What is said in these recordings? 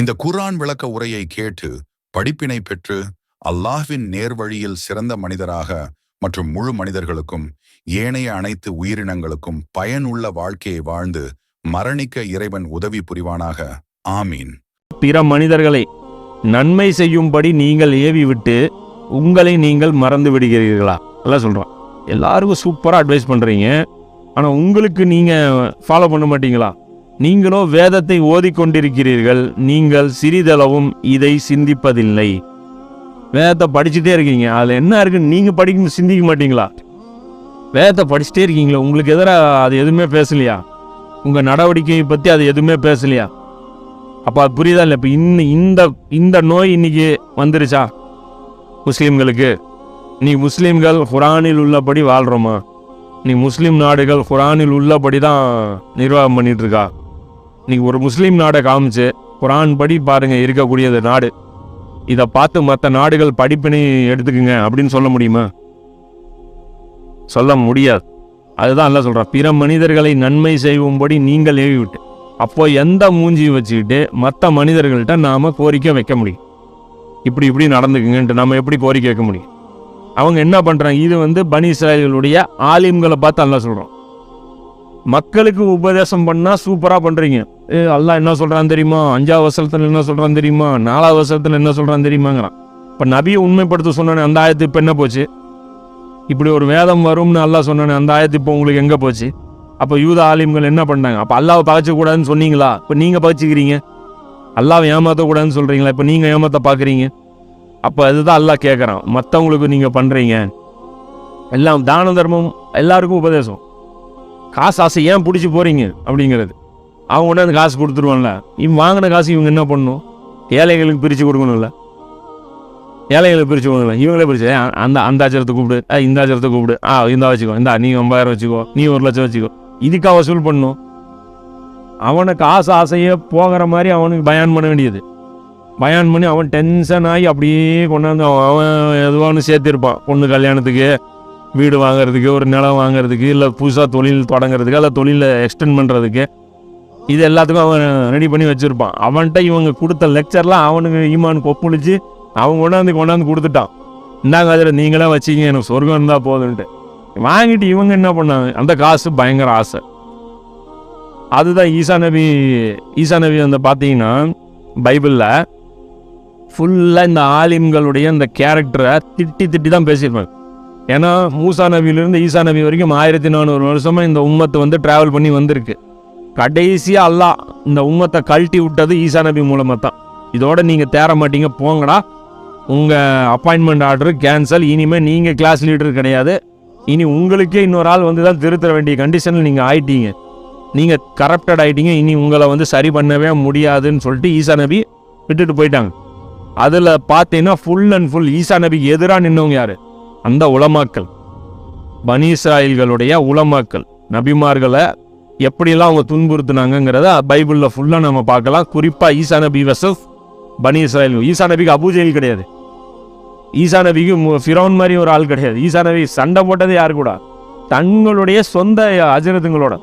இந்த குர்ஆன் விளக்க உரையை கேட்டு படிப்பினை பெற்று அல்லாஹ்வின் நேர்வழியில் சிறந்த மனிதராக மற்றும் முழு மனிதர்களுக்கும் ஏனைய அனைத்து உயிரினங்களுக்கும் பயனுள்ள வாழ்க்கையை வாழ்ந்து மரணிக்க இறைவன் உதவி புரிவானாக. ஆமீன். பிற மனிதர்களை நன்மை செய்யும்படி நீங்கள் ஏவிவிட்டு உங்களை நீங்கள் மறந்து விடுகிறீர்களா? எல்லாம் சொல்கிறான் எல்லாருக்கும் சூப்பராக அட்வைஸ் பண்ணுறீங்க ஆனால் உங்களுக்கு நீங்கள் ஃபாலோ பண்ண மாட்டீங்களா? நீங்களோ வேதத்தை ஓதிக்கொண்டிருக்கிறீர்கள் நீங்கள் சிறிதளவும் இதை சிந்திப்பதில்லை. வேதத்தை படிச்சுட்டே இருக்கீங்க. அதில் என்ன இருக்குன்னு நீங்கள் படிக்க சிந்திக்க மாட்டீங்களா? வேதத்தை படிச்சுட்டே இருக்கீங்களா உங்களுக்கு எதிராக அது எதுவுமே பேசலையா? உங்கள் நடவடிக்கையை பற்றி அது எதுவுமே பேசலையா? அப்போ அது புரியுதா இல்லை? இப்போ இன்னும் இந்த இந்த நோய் இன்னைக்கு வந்துருச்சா? முஸ்லீம்களுக்கு. நீ முஸ்லீம்கள் குரானில் உள்ளபடி வாழ்கிறோமா நீ முஸ்லீம் நாடுகள் குரானில் உள்ளபடி தான் நிர்வாகம் பண்ணிகிட்ருக்கா இருக்கா நீ ஒரு முஸ்லீம் நாடை காமிச்சு குரான் படி பாருங்க இருக்கக்கூடியது நாடு. இதை பார்த்து மற்ற நாடுகள் படிப்பினை எடுத்துக்குங்க அப்படின்னு சொல்ல முடியுமா? சொல்ல முடியாது. அதுதான் எல்லாம் சொல்கிறோம் பிற மனிதர்களை நன்மை செய்யும்படி நீங்கள் ஏவி விட்டு அப்போ எந்த மூஞ்சியும் வச்சுக்கிட்டு மற்ற மனிதர்கள்ட்ட நாம் கோரிக்கை வைக்க முடியும்? இப்படி இப்படி நடந்துக்குங்கன்ட்டு நம்ம எப்படி கோரிக்கை வைக்க முடியும்? அவங்க என்ன பண்ணுறாங்க இது வந்து பனி இஸ்ராயல்களுடைய ஆலிம்களை பார்த்து நல்லா சொல்கிறோம் மக்களுக்கு உபதேசம் பண்ணா சூப்பரா பண்றீங்க. ஏ அல்லாஹ் என்ன சொல்றான் தெரியுமா? அஞ்சாவது வசனத்துல என்ன சொல்றான் தெரியுமா? நாலாவது வசனத்துல என்ன சொல்றான் தெரியுமாங்கிறான். இப்ப நபியை உண்மைப்படுத்த சொன்னானே அந்த ஆயத்து இப்ப என்ன போச்சு? இப்படி ஒரு வேதம் வரும்னு அல்லா சொன்னானே அந்த ஆயத்து இப்போ உங்களுக்கு எங்க போச்சு? அப்போ யூத ஆலிம்கள் என்ன பண்ணாங்க? அப்போ அல்லாவை பகைச்சக்கூடாதுன்னு சொன்னீங்களா? இப்போ நீங்கள் பகைச்சிக்கிறீங்க. அல்லாவை ஏமாற்றக்கூடாதுன்னு சொல்கிறீங்களா இப்போ நீங்கள் ஏமாத்த பார்க்குறீங்க அப்போ அதுதான் அல்லாஹ் கேட்குறான் மற்றவங்களுக்கு நீங்கள் பண்ணுறீங்க எல்லாம் தான தர்மம் எல்லாருக்கும் உபதேசம். காசு ஆசை ஏன் பிடிச்சி போகிறீங்க அப்படிங்கிறது. அவங்க உடனே அந்த காசு கொடுத்துருவான்ல. இவன் வாங்கின காசு இவங்க என்ன பண்ணணும் ஏழைகளுக்கு பிரித்து கொடுக்கணும்ல. ஏழைகளுக்கு பிரித்து கொடுக்கல இவங்களே பிரிச்சு அந்த அந்த ஆச்சரத்தை கூப்பிடு. ஆ இந்த ஆச்சரத்தை கூப்பிடு. ஆ இந்த வச்சுக்கோ இந்தா நீ ஒன்பதாயிரம் வச்சுக்கோ நீ ஒரு லட்சம் வச்சுக்கோ. இதுக்காக வசூல் பண்ணும். அவனுக்கு ஆசை ஆசையே போகிற மாதிரி அவனுக்கு பயான் பண்ண வேண்டியது. பயான் பண்ணி அவன் டென்ஷன் ஆகி அப்படியே கொண்டாந்து அவன் அவன் எதுவானு சேர்த்திருப்பான். பொண்ணு கல்யாணத்துக்கு. வீடு வாங்குறதுக்கு ஒரு நிலம் வாங்குறதுக்கு இல்லை புதுசாக தொழில் தொடங்கிறதுக்கு இல்லை தொழிலை எக்ஸ்டெண்ட் பண்ணுறதுக்கு இது எல்லாத்துக்கும் அவன் ரெடி பண்ணி வச்சுருப்பான். அவன்கிட்ட இவங்க கொடுத்த லெக்சர்லாம் அவனுக்கு ஈமான் கொப்புளிச்சு அவன் கொண்டாந்து கொண்டாந்து கொடுத்துட்டான். இந்தாங்க அதில் நீங்களே வச்சிங்க எனக்கு சொர்க்கம் இருந்தால் போதுன்ட்டு. வாங்கிட்டு இவங்க என்ன பண்ணாங்க? அந்த காசு பயங்கர ஆசை. அதுதான் ஈசா நபி ஈசா நபி வந்து பார்த்தீங்கன்னா பைபிளில் ஃபுல்லாக இந்த ஆலிம்களுடைய இந்த கேரக்டரை திட்டி திட்டி தான் பேசியிருப்பாங்க. ஏன்னா மூசா நபியிலிருந்து ஈசா நபி வரைக்கும் ஆயிரத்தி நானூறு வருஷமாக இந்த உம்மத்தை வந்து ட்ராவல் பண்ணி வந்திருக்கு. கடைசியாக அல்லாஹ் இந்த உம்மத்தை கழட்டி விட்டது ஈசா நபி மூலமாக தான் இதோட நீங்கள் தேற மாட்டீங்க போங்கடா. உங்கள் அப்பாயின்மெண்ட் ஆர்டர் கேன்சல் இனிமேல் நீங்கள் கிளாஸ் லீடர் கிடையாது. இனி உங்களுக்கே இன்னொரு ஆள் வந்து தான் திருத்த வேண்டிய கண்டிஷனில் நீங்கள் ஆயிட்டீங்க. நீங்கள் கரப்டட் ஆகிட்டீங்க இனி உங்களை வந்து சரி பண்ணவே முடியாதுன்னு சொல்லிட்டு ஈசா நபி விட்டுட்டு போயிட்டாங்க. அதில் பார்த்தீங்கன்னா ஃபுல் அண்ட் ஃபுல் ஈசா நபிக்கு எதிராக நின்னவங்க யார்? அந்த உலமாக்கள். பனீஸ்ராயில்களுடைய உலமாக்கள். நபிமார்களை எப்படியெல்லாம் அவங்க துன்புறுத்துனாங்கங்கிறத பைபிளில் ஃபுல்லாக நம்ம பார்க்கலாம். குறிப்பாக ஈசா நபி வசஃப் பனி இஸ்ராயல். ஈசா நபிக்கு அபூஜெயில் கிடையாது. ஈசா நபிக்கு ஃபிரோன் மாதிரி ஒரு ஆள் கிடையாது. ஈசா நபி சண்டை போட்டது யாரு கூட? தங்களுடைய சொந்த அஜரத்துங்களோட.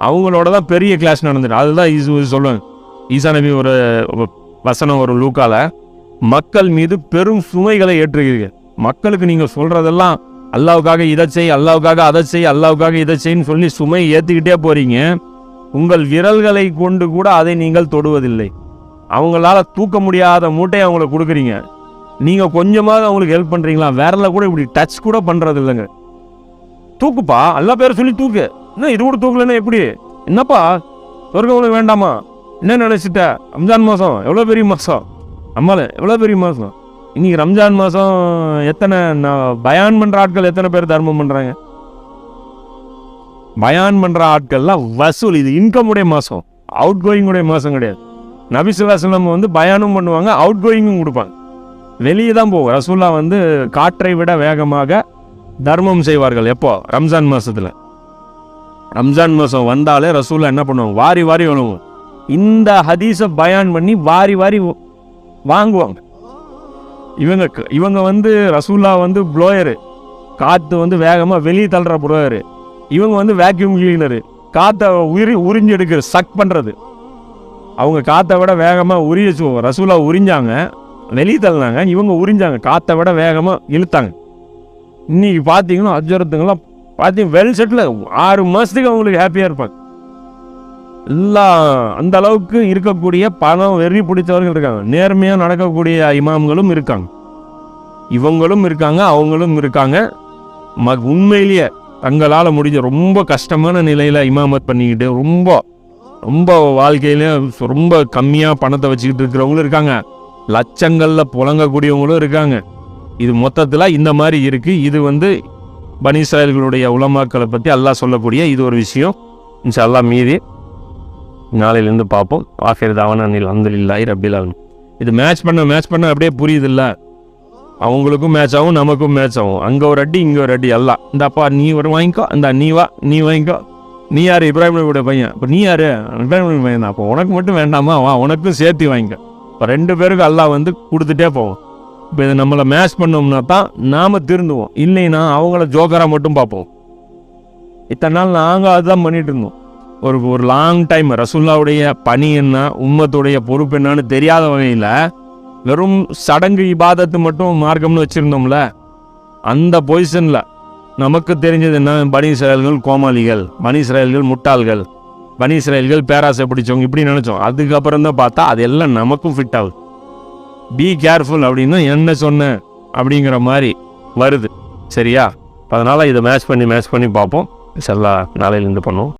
அவங்களோட தான் பெரிய கிளாஸ் நடந்துட்டு அதுதான் ஈசு சொல்லுவாங்க. ஈசா நபி ஒரு ஒரு வசனம் ஒரு லூக்கால மக்கள் மீது பெரும் சுமைகளை ஏற்றுகிறீர்கள். மக்களுக்கு நீங்கள் சொல்றதெல்லாம் அல்லாவுக்காக இதை செய் அல்லாவுக்காக அதை செய் அல்லாவுக்காக இதை செய்ன்னு சொல்லி சுமை ஏற்றிக்கிட்டே போறீங்க. உங்கள் விரல்களை கொண்டு கூட அதை நீங்கள் தொடுவதில்லை. அவங்களால தூக்க முடியாத மூட்டையை அவங்களுக்கு கொடுக்குறீங்க. நீங்க கொஞ்சமாவது அவங்களுக்கு ஹெல்ப் பண்றீங்களா? வேறல கூட இப்படி டச் கூட பண்றது இல்லைங்க தூக்குப்பா. எல்லா பேரும் சொல்லி தூக்கு. என்ன இது கூட தூக்கலன்னா எப்படி? என்னப்பா? சொர்க்கம் உனக்கு வேண்டாமா? என்ன நினைச்சிட்ட? ரம்ஜான் மாதம் எவ்வளோ பெரிய மாதம் அம்மால எவ்வளோ பெரிய மாதம் இன்னைக்கு ரம்ஜான் மாதம் எத்தனை நான் பயான் பண்ணுற ஆட்கள் எத்தனை பேர் தர்மம் பண்ணுறாங்க பயான் பண்ணுற ஆட்கள்லாம் வசூல் இது இன்கம் உடைய மாதம் அவுட் கோயிங் உடைய மாதம் கிடையாது. நபிசுல்லாஸ்லம் வந்து பயானும் பண்ணுவாங்க அவுட் கோயிங்கும் கொடுப்பாங்க. வெளியே தான் போகும். ரசூல்லா வந்து காற்றை விட வேகமாக தர்மம் செய்வார்கள். எப்போ? ரம்ஜான் மாதத்தில் ரம்ஜான் மாதம் வந்தாலே ரசூல்லா என்ன பண்ணுவாங்க? வாரி வாரி வணங்குவோம் இந்த ஹதீஸை பயான் பண்ணி வாரி வாரி வாங்குவாங்க. இவங்க க- இவங்க வந்து ரசூல்லா வந்து ப்ளோயரு காற்று வந்து வேகமாக வெளியே தள்ளுற ப்ளோயரு இவங்க வந்து வேக்யூம் கிளீனரு காற்றை உரி உறிஞ்சு எடுக்கிற சக் பண்ணுறது அவங்க காற்றை விட வேகமாக உரிய சு- ரசூலா உறிஞ்சாங்க வெளியே தள்ளினாங்க இவங்க உறிஞ்சாங்க காற்றை விட வேகமாக இழுத்தாங்க. இன்றைக்கி பார்த்தீங்கன்னா அஜரத்துங்களாம் பார்த்தீங்க வெல் செட்டில் ஆறு மாதத்துக்கு அவங்களுக்கு ஹாப்பியாக இருப்பாங்க. எல்லாம் அந்த அளவுக்கு இருக்கக்கூடிய பணம் வெறி பிடித்தவர்கள் இருக்காங்க. நேர்மையாக நடக்கக்கூடிய இமாம்களும் இருக்காங்க. இவங்களும் இருக்காங்க அவங்களும் இருக்காங்க. ம உண்மையிலேயே தங்களால் முடிஞ்ச ரொம்ப கஷ்டமான நிலையில் இமாமத் பண்ணிக்கிட்டு ரொம்ப ரொம்ப வாழ்க்கையில ரொம்ப கம்மியாக பணத்தை வச்சுக்கிட்டு இருக்கிறவங்களும் இருக்காங்க. லட்சங்களில் புழங்கக்கூடியவங்களும் இருக்காங்க. இது மொத்தத்தில் இந்த மாதிரி இருக்குது இது வந்து பனிசாயல்களுடைய உலமாக்களை பற்றி அல்லாஹ் சொல்லக்கூடிய இது ஒரு விஷயம். இன்ஷா அல்லாஹ் மீதி நாளையிலேருந்து பார்ப்போம். ஆஃபிர் தாவான அந்த அந்தலில்லாய் ரபில் இது மேட்ச் பண்ண மேட்ச் பண்ண அப்படியே புரியுதுல்ல? அவங்களுக்கும் மேட்ச் ஆகும் நமக்கும் மேட்ச் ஆகும். அங்கே ஒரு அடி இங்கே ஒரு அடி எல்லாம் இந்த அப்பா நீ ஒரு வாங்கிக்கோ இந்த நீ வா நீ வாங்கிக்கோ. நீ யார்? இப்ராஹிம் நபியோட பையன். இப்போ நீ யார்? இப்ராஹிம் நபி பையன் தான். அப்போ உனக்கு மட்டும் வேண்டாமா? வா உனக்கும் சேர்த்து வாங்கிக்க. இப்போ ரெண்டு பேருக்கும் அல்லா வந்து கொடுத்துட்டே போவோம். இப்போ இதை நம்மளை மேட்ச் பண்ணோம்னா தான் நாம் திருந்துவோம். இல்லைன்னா அவங்கள ஜோக்கராக மட்டும் பார்ப்போம். இத்தனை நாள் நாங்கள் அதுதான் பண்ணிகிட்டு இருந்தோம். ஒரு ஒரு லாங் டைம் ரசுல்லாவுடைய பணி என்ன உம்மத்துடைய பொறுப்பு என்னன்னு தெரியாத வகையில் வெறும் சடங்கு இபாதத்து மட்டும் மார்க்கம்னு வச்சுருந்தோம்ல அந்த பொசிஷனில் நமக்கு தெரிஞ்சது என்ன? பனி இஸ்ராயல்கள் கோமாளிகள் பனி இஸ்ராயல்கள் முட்டாள்கள் பனி இஸ்ராயல்கள் பேராசை பிடிச்சவங்க இப்படி நினச்சோம். அதுக்கப்புறம் தான் பார்த்தா அது எல்லாம் நமக்கும் ஃபிட் ஆகுது. பி கேர்ஃபுல் அப்படின்னா என்ன சொன்னேன் அப்படிங்கிற மாதிரி வருது. சரியா? அதனால் இதை மேட்ச் பண்ணி மேட்ச் பண்ணி பார்ப்போம். செல்லா நாளையிலேருந்து பண்ணுவோம்.